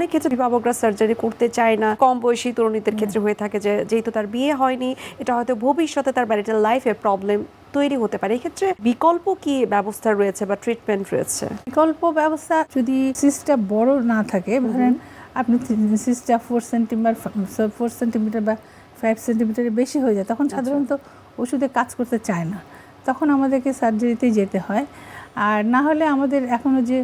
অনেক ক্ষেত্রে বিভাবকরা সার্জারি করতে চায় না। কম বয়সী তরুণীদের ক্ষেত্রে হয়ে। থাকে যে যেহেতু তার বিয়ে হয়নি এটা হয়তো ভবিষ্যতে তার ম্যারিটাল লাইফে প্রবলেম তৈরি হতে পারে। এক্ষেত্রে বিকল্প কি ব্যবস্থা রয়েছে বা ট্রিটমেন্ট রয়েছে? বিকল্প ব্যবস্থা যদি সিসটা বড় না থাকে ধরেন আপনি সিসটা ফোর সেন্টিমিটার ফোর সেন্টিমিটার বা ফাইভ সেন্টিমিটারের বেশি হয়ে যায় তখন সাধারণত ওষুধে কাজ করতে চায় না। তখন আমাদেরকে সার্জারিতে যেতে হয়। আর না হলে আমাদের এখনও যে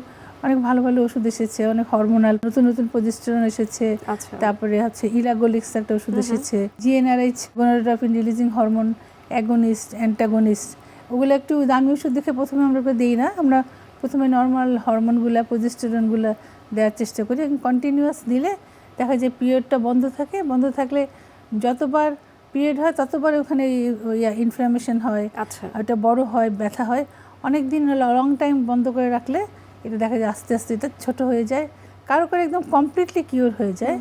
অনেক ভালো ভালো ওষুধ এসেছে অনেক হরমোনাল নতুন নতুন প্রজেস্টেরন এসেছে আচ্ছা। তারপরে হচ্ছে ইলাগোলিক্স একটা ওষুধ এসেছে GnRH gonadotropin releasing hormone agonist antagonist ওগুলো একটু দামি ওষুধ দেখে প্রথমে আমরা দিই না আমরা প্রথমে নর্মাল হরমোনগুলো প্রজেস্টেরনগুলো দেওয়ার চেষ্টা করি এবং কন্টিনিউয়াস দিলে দেখা যায় পিরিয়ডটা বন্ধ থাকে বন্ধ থাকলে যতবার পিরিয়ড হয় ততবার ওখানে ইনফ্লামেশন হয় আচ্ছা। ওটা বড় হয় ব্যথা হয় অনেক দিন লং টাইম বন্ধ করে রাখলে এটা দেখা যায় আস্তে আস্তে এটা ছোট হয়ে যায়। কারও কারও একদম কমপ্লিটলি কিওর হয়ে যায়।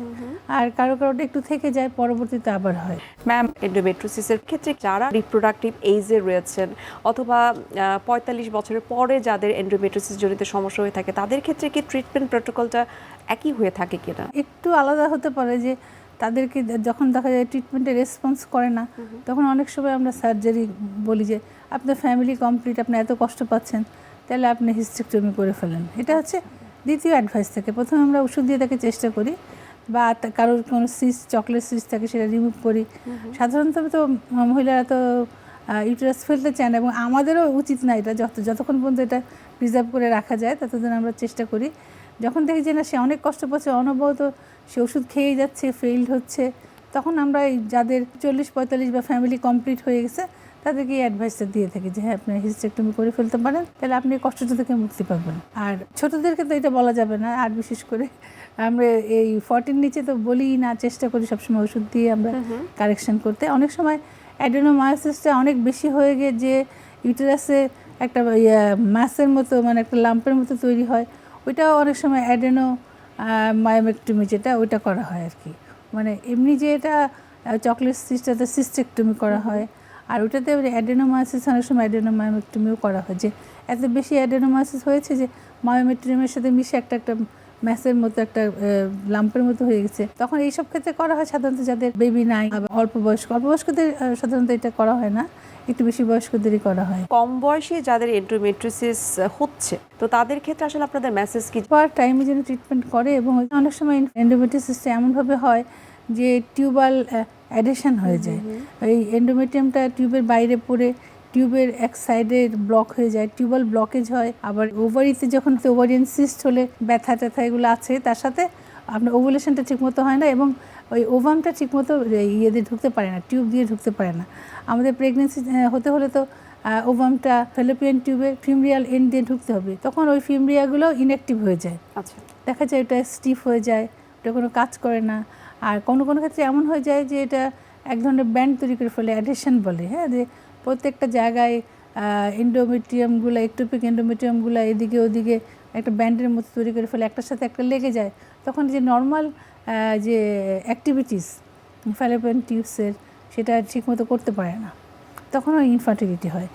আর কারও কারোটা একটু থেকে যায় পরবর্তীতে আবার হয়। ম্যাম এন্ডোমেট্রোসিসের ক্ষেত্রে যারা রিপ্রোডাক্টিভ এইজে রয়েছেন অথবা পঁয়তাল্লিশ বছরের পরে যাদের এন্ডোমেট্রোসিস জনিত সমস্যা হয়ে থাকে তাদের ক্ষেত্রে কি ট্রিটমেন্ট প্রোটোকলটা একই হয়ে থাকে কিনা? একটু আলাদা হতে পারে যে তাদেরকে যখন দেখা যায় ট্রিটমেন্টে রেসপন্স করে না তখন অনেক সময় আমরা সার্জারি বলি যে আপনার ফ্যামিলি কমপ্লিট আপনি এত কষ্ট পাচ্ছেন। তাহলে আপনি হিস্ট্রিকটমি করে ফেলেন। এটা হচ্ছে দ্বিতীয় অ্যাডভাইস থাকে। প্রথমে আমরা ওষুধ দিয়ে তাকে চেষ্টা করি বা কারোর কোনো সিস চকলেট সিস থাকে সেটা রিমুভ করি। সাধারণত তো মহিলারা তো ইউটারাস ফেলতে চায় না এবং আমাদেরও উচিত না এটা যত যতক্ষণ পর্যন্ত এটা প্রিজার্ভ করে রাখা যায় ততদিন আমরা চেষ্টা করি। যখন দেখি যে না সে অনেক কষ্ট পাচ্ছে অনবরত সে ওষুধ খেয়েই যাচ্ছে ফেইল্ড হচ্ছে তখন আমরা এই যাদের চল্লিশ পঁয়তাল্লিশ বা ফ্যামিলি কমপ্লিট হয়ে গেছে তাদেরকে এই অ্যাডভাইসটা দিয়ে থাকি যে হ্যাঁ আপনি হিস্টেক্টমি করে ফেলতে পারেন তাহলে আপনি এই কষ্টটা থেকে মুক্তি পাবেন। আর ছোটদেরকে তো এটা বলা যাবে না আর বিশেষ করে আমরা এই ফর্টির নিচে তো বলি না চেষ্টা করি সবসময় ওষুধ দিয়ে আমরা কারেকশন করতে। অনেক সময় অ্যাডেনোমায়োসিসটা অনেক বেশি হয়ে গিয়ে যে ইউটেরাসে একটা মাসের মতো মানে একটা লাম্পের মতো তৈরি হয় ওইটাও অনেক সময় অ্যাডেনো মায়োমেক্টমি যেটা ওইটা করা হয় আর কি। মানে এমনি যে এটা চকলেট সিস্টাতে সিস্টেকটমি করা হয় আর ওটাতে অ্যাডেনোমায়োসিস অনেক সময় অ্যাডেনোমায়োমেক্টমিও করা হয় যে এত বেশি অ্যাডেনোমায়োসিস হয়েছে যে মায়োমেট্রিয়ামের সাথে মিশে একটা একটা ম্যাসের মতো একটা লাম্পের মতো হয়ে গেছে। তখন এইসব ক্ষেত্রে করা হয় সাধারণত যাদের বেবি নাই অল্প বয়স্ক অল্প বয়স্কদের সাধারণত এটা করা হয় না একটু বেশি বয়স্কদেরই করা হয়। কম বয়সে যাদের এন্ডোমেট্রোসিস হচ্ছে তো তাদের ক্ষেত্রে আসলে আপনাদের মেসেজ কি? পার টাইমে যেন ট্রিটমেন্ট করে এবং অনেক সময় এন্ডোমেট্রিসিসটা এমনভাবে হয় যে টিউবাল অ্যাডেশন হয়ে যায়। এই এন্ডোমেট্রিয়ামটা টিউবের বাইরে পড়ে টিউবের এক সাইডে ব্লক হয়ে যায় টিউবাল ব্লকেজ হয়। আবার ওভারিতে যখন ওভারিয়ান সিস্ট হলে ব্যথা ট্যাথা এগুলো আছে তার সাথে আপনার ওভুলেশনটা ঠিকমতো হয় না এবং ওই ওভামটা ঠিকমতো ইয়ে দিয়ে ঢুকতে পারে না টিউব দিয়ে ঢুকতে পারে না। আমাদের প্রেগনেন্সি হতে হলে তো ওভামটা ফেলোপিয়ান টিউবের ফিমরিয়াল এন্ড দিয়ে ঢুকতে হবে। তখন ওই ফিমরিয়াগুলো ইনঅ্যাক্টিভ হয়ে যায়। আচ্ছা। দেখা যায় ওটা স্টিফ হয়ে যায় ওটা কোনো কাজ করে না। আর কোনো কোনো ক্ষেত্রে এমন হয়ে যায় যে এটা এক ধরনের ব্যান্ড তৈরি করে ফেলে অ্যাডেশন বলে হ্যাঁ? যে প্রত্যেকটা জায়গায় এন্ডোমেট্রিয়ামগুলো একটোপিক এন্ডোমেট্রিয়ামগুলো এদিকে ওদিকে একটা ব্যান্ডের মতো তৈরি করে ফেলে, একটার সাথে একটা লেগে যায়। তখন যে নর্মাল যে অ্যাক্টিভিটিস ফ্যালোপিয়ান টিউবসের সেটা ঠিকমতো করতে পারে না। তখন ইনফার্টিলিটি হয়।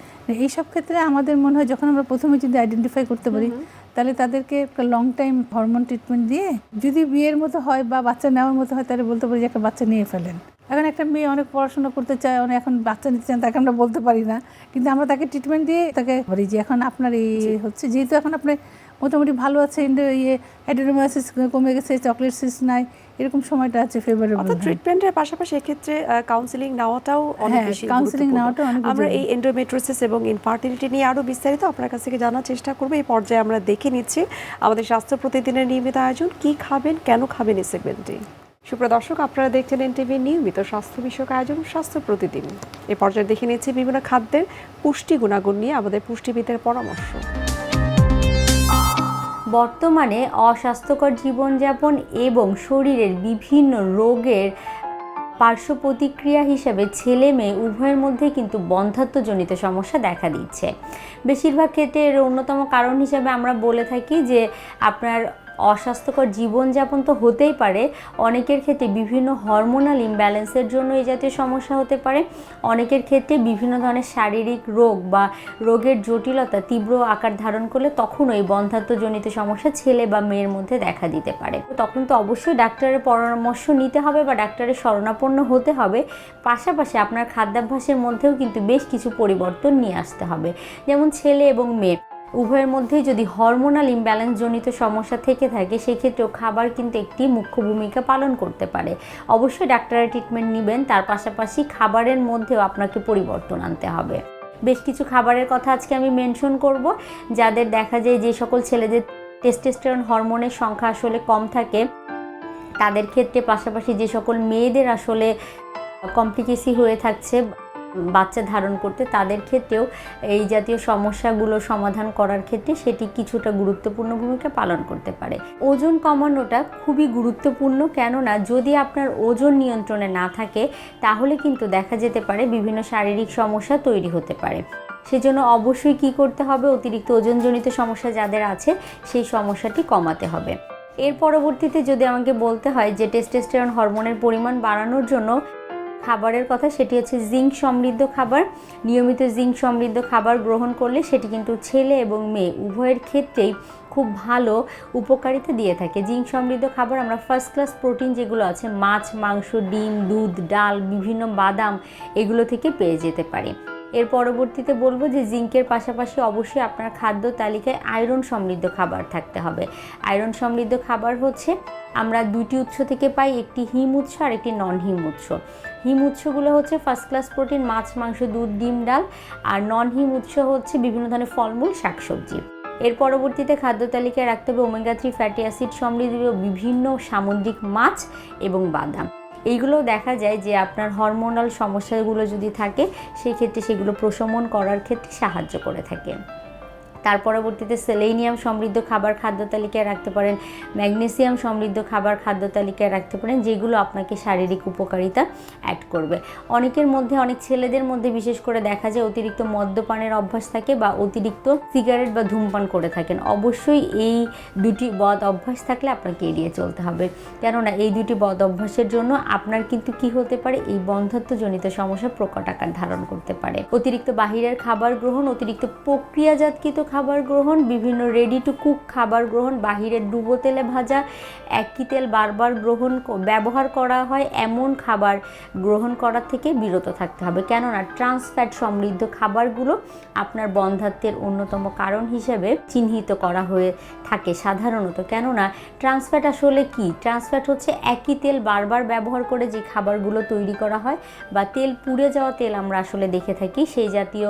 এইসব ক্ষেত্রে আমাদের মনে হয় যখন আমরা প্রথমে যদি আইডেন্টিফাই করতে পারি তাহলে তাদেরকে একটা লং টাইম হরমোন ট্রিটমেন্ট দিয়ে যদি বিয়ের মতো হয় বা বাচ্চা নেওয়ার মতো হয় তাহলে বলতে পারি যে একটা বাচ্চা নিয়ে ফেলেন। এখন একটা মেয়ে অনেক পড়াশোনা করতে চায় অনেক এখন বাচ্চা নিতে চান তাকে আমরা বলতে পারি না। কিন্তু আমরা তাকে ট্রিটমেন্ট দিয়ে তাকে বলি যে এখন আপনার এই হচ্ছে যেহেতু এখন আপনি মোটামুটি ভালো আছে ইয়ে অ্যাডেনোমাইসিস কমে গেছে চকলেট সিস নাই এরকম সময়টা আছে ফেভারেবল অর্থাৎ ট্রিটমেন্টের পাশাপাশি এক্ষেত্রে কাউন্সিলিং নেওয়াটাও অনেক হ্যাঁ, বেশি গুরুত্বপূর্ণ। নেওয়াটাও অনেক আমরা এই এন্ডোমেট্রোসিস এবং ইনফার্টিলিটি নিয়ে আরও বিস্তারিত আপনার কাছ থেকে জানার চেষ্টা করব। এই পর্যায়ে আমরা দেখে নিচ্ছি আমাদের স্বাস্থ্য প্রতিদিনের নিয়মিত আয়োজন কি খাবেন কেন খাবেন এই সেগমেন্টে সুপ্রদর্শক আপনারা দেখছেন এনটিভি নিয়মিত স্বাস্থ্য বিষয়ক আয়োজন স্বাস্থ্য প্রতিদিন। এ পর্যায়ে দেখে নিচ্ছি বিভিন্ন খাদ্যের পুষ্টি গুণাগুণ নিয়ে আমাদের পুষ্টিবিদের পরামর্শ। বর্তমানে অস্বাস্থ্যকর জীবনযাপন এবং শরীরের বিভিন্ন রোগের পার্শ্ব প্রতিক্রিয়া হিসাবে ছেলে মেয়ে উভয়ের মধ্যে কিন্তু বন্ধাত্মজনিত সমস্যা দেখা দিচ্ছে। বেশিরভাগ ক্ষেত্রে এর অন্যতম কারণ হিসাবে আমরা বলে থাকি যে আপনার অস্বাস্থ্যকর জীবনযাপন তো হতেই পারে। অনেকের ক্ষেত্রে বিভিন্ন হরমোনাল ইমব্যালেন্সের জন্য এই জাতীয় সমস্যা হতে পারে। অনেকের ক্ষেত্রে বিভিন্ন ধরনের শারীরিক রোগ বা রোগের জটিলতা তীব্র আকার ধারণ করলে তখন ওই বন্ধাত্মজনিত সমস্যা ছেলে বা মেয়ের মধ্যে দেখা দিতে পারে। তখন তো অবশ্যই ডাক্তারের পরামর্শ নিতে হবে বা ডাক্তারের শরণাপন্ন হতে হবে। পাশাপাশি আপনার খাদ্যাভ্যাসের মধ্যেও কিন্তু বেশ কিছু পরিবর্তন নিয়ে আসতে হবে। যেমন ছেলে এবং মেয়ে। উভয়ের মধ্যেই যদি হরমোনাল ইমব্যালেন্স জনিত সমস্যা থেকে থাকে, সেক্ষেত্রেও খাবার কিন্তু একটি মুখ্য ভূমিকা পালন করতে পারে। অবশ্যই ডাক্তারের ট্রিটমেন্ট নেবেন, তার পাশাপাশি খাবারের মধ্যেও আপনাকে পরিবর্তন আনতে হবে। বেশ কিছু খাবারের কথা আজকে আমি মেনশন করব, যাদের দেখা যায় যে সকল ছেলেদের টেস্টোস্টেরন হরমোনের সংখ্যা আসলে কম থাকে, তাদের ক্ষেত্রে পাশাপাশি যে সকল মেয়েদের আসলে কমপ্লিকেসি হয়ে থাকছে বাচ্চা ধারণ করতে, তাদের ক্ষেত্রেও এই জাতীয় সমস্যাগুলো সমাধান করার ক্ষেত্রে সেটি কিছুটা গুরুত্বপূর্ণ ভূমিকা পালন করতে পারে। ওজন কমানোটা খুবই গুরুত্বপূর্ণ, কেননা যদি আপনার ওজন নিয়ন্ত্রণে না থাকে, তাহলে কিন্তু দেখা যেতে পারে বিভিন্ন শারীরিক সমস্যা তৈরি হতে পারে। সেজন্য অবশ্যই কি করতে হবে, অতিরিক্ত ওজনজনিত সমস্যা যাদের আছে, সেই সমস্যাটি কমাতে হবে। এর পরবর্তীতে যদি আমাকে বলতে হয় যে টেস্টোস্টেরন হরমোনের পরিমাণ বাড়ানোর জন্য খাবারের কথা, সেটি হচ্ছে জিঙ্ক সমৃদ্ধ খাবার। নিয়মিত জিঙ্ক সমৃদ্ধ খাবার গ্রহণ করলে সেটি কিন্তু ছেলে এবং মেয়ে উভয়ের ক্ষেত্রেই খুব ভালো উপকারিতা দিয়ে থাকে। জিঙ্ক সমৃদ্ধ খাবার, আমরা ফার্স্ট ক্লাস প্রোটিন যেগুলো আছে, মাছ, মাংস, ডিম, দুধ, ডাল, বিভিন্ন বাদাম, এগুলো থেকে পেয়ে যেতে পারি। এর পরবর্তীতে বলব যে জিঙ্কের পাশাপাশি অবশ্যই আপনার খাদ্য তালিকায় আয়রন সমৃদ্ধ খাবার থাকতে হবে। আয়রন সমৃদ্ধ খাবার হচ্ছে আমরা দুটি উৎস থেকে পাই, একটি হিম উৎস আর একটি নন হিম উৎস। হিম উৎসগুলো হচ্ছে ফার্স্ট ক্লাস প্রোটিন মাছ, মাংস, দুধ, ডিম, ডাল আর নন হিম উৎস হচ্ছে বিভিন্ন ধরনের ফলমূল, শাকসবজি। এর পরবর্তীতে খাদ্য তালিকায় রাখতে হবে ওমেগা থ্রি ফ্যাটি অ্যাসিড সমৃদ্ধ বিভিন্ন সামুদ্রিক মাছ এবং বাদাম। এইগুলো দেখা যায় যে আপনার হরমোনাল সমস্যাগুলো যদি থাকে সেই ক্ষেত্রে সেগুলো প্রশমন করার ক্ষেত্রে সাহায্য করে থাকে। তার পরবর্তীতে সেলেনিয়াম সমৃদ্ধ খাবার খাদ্য তালিকায় রাখতে পারেন, ম্যাগনেসিয়াম সমৃদ্ধ খাবার খাদ্য তালিকায় রাখতে পারেন, যেগুলো আপনাকে শারীরিক উপকারিতা অ্যাড করবে। অনেকের মধ্যে, অনেক ছেলেদের মধ্যে বিশেষ করে দেখা যায় অতিরিক্ত মদ্যপানের অভ্যাস থাকে বা অতিরিক্ত সিগারেট বা ধূমপান করে থাকেন। অবশ্যই এই দুটি বদ অভ্যাস থাকলে আপনাকে এড়িয়ে চলতে হবে। কেননা এই দুটি বদ অভ্যাসের জন্য আপনার কিন্তু কি হতে পারে? এই বন্ধত্বজনিত সমস্যা প্রকট আকার ধারণ করতে পারে। অতিরিক্ত বাহিরের খাবার গ্রহণ, অতিরিক্ত প্রক্রিয়াজাতকৃত খাবার গ্রহণ, বিভিন্ন রেডি টু কুক খাবার গ্রহণ বাহিরের ডুবো তেলে ভাজা, একই তেল বারবার গ্রহণ ব্যবহার করা হয় এমন খাবার গ্রহণ করার থেকে বিরত থাকতে হবে। কেননা ট্রান্সফ্যাট সমৃদ্ধ খাবারগুলো আপনার বন্ধাত্বের অন্যতম কারণ হিসেবে চিহ্নিত করা হয়ে থাকে সাধারণত। কেননা ট্রান্সফ্যাট আসলে কি? ট্রান্সফ্যাট হচ্ছে একই তেল বারবার ব্যবহার করে যে খাবারগুলো তৈরি করা হয় বা তেল পুড়ে যাওয়া তেল আমরা আসলে দেখে থাকি। সেই জাতীয়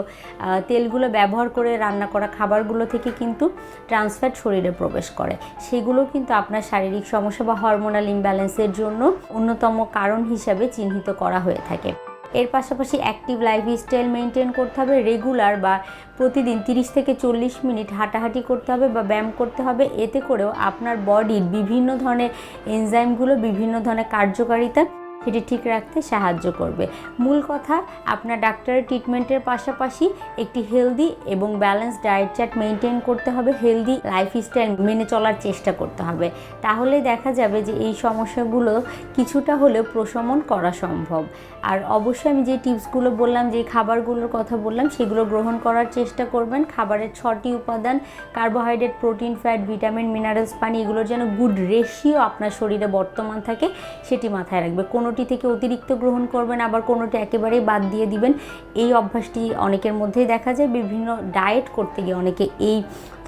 তেলগুলো ব্যবহার করে রান্না করা খাবারগুলো থেকে কিন্তু ট্রান্সফ্যাট শরীরে প্রবেশ করে। সেগুলো কিন্তু আপনার শারীরিক সমস্যা বা হরমোনাল ইমব্যালেন্সের জন্য অন্যতম কারণ হিসাবে চিহ্নিত করা হয়ে থাকে। এর পাশাপাশি অ্যাক্টিভ লাইফস্টাইল মেনটেন করতে হবে রেগুলার বা প্রতিদিন তিরিশ থেকে চল্লিশ মিনিট হাঁটাহাঁটি করতে হবে বা ব্যায়াম করতে হবে। এতে করেও আপনার বডির বিভিন্ন ধরনের এনজাইমগুলো বিভিন্ন ধরনের কার্যকারিতা সেটি ঠিক রাখতে সাহায্য করবে। মূল কথা, আপনার ডাক্তারের ট্রিটমেন্টের পাশাপাশি একটি হেলদি এবং ব্যালেন্স ডায়েট চার্ট মেনটেন করতে হবে। হেলদি লাইফস্টাইল মেনে চলার চেষ্টা করতে হবে। তাহলে দেখা যাবে যে এই সমস্যাগুলো কিছুটা হলেও প্রশমন করা সম্ভব। আর অবশ্যই আমি যে টিপসগুলো বললাম, যে খাবারগুলোর কথা বললাম, সেগুলো গ্রহণ করার চেষ্টা করবেন। খাবারের ছটি উপাদান, carbohydrate, protein, fat, vitamin, minerals, পানি, এগুলোর যেন গুড রেশিও আপনার শরীরে বর্তমান থাকে, সেটি মাথায় রাখবে। কোনোটি থেকে অতিরিক্ত গ্রহণ করবেন, আবার কোনোটি একেবারেই বাদ দিয়ে দিবেন। এই অভ্যাসটি অনেকের মধ্যেই দেখা যায়। বিভিন্ন ডায়েট করতে গিয়ে অনেকে এই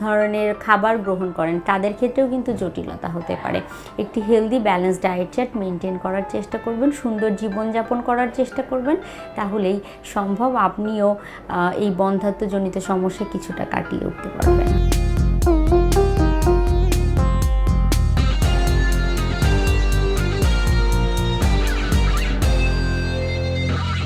ধরনের খাবার গ্রহণ করেন। তাদের ক্ষেত্রেও কিন্তু জটিলতা হতে পারে। একটি healthy balance diet chart maintain করার চেষ্টা করবেন, সুন্দর জীবনযাপন করার চেষ্টা করবেন। তাহলেই সম্ভব আপনিও এই বন্ধাত্মজনিত সমস্যা কিছুটা কাটিয়ে উঠতে পারবেন।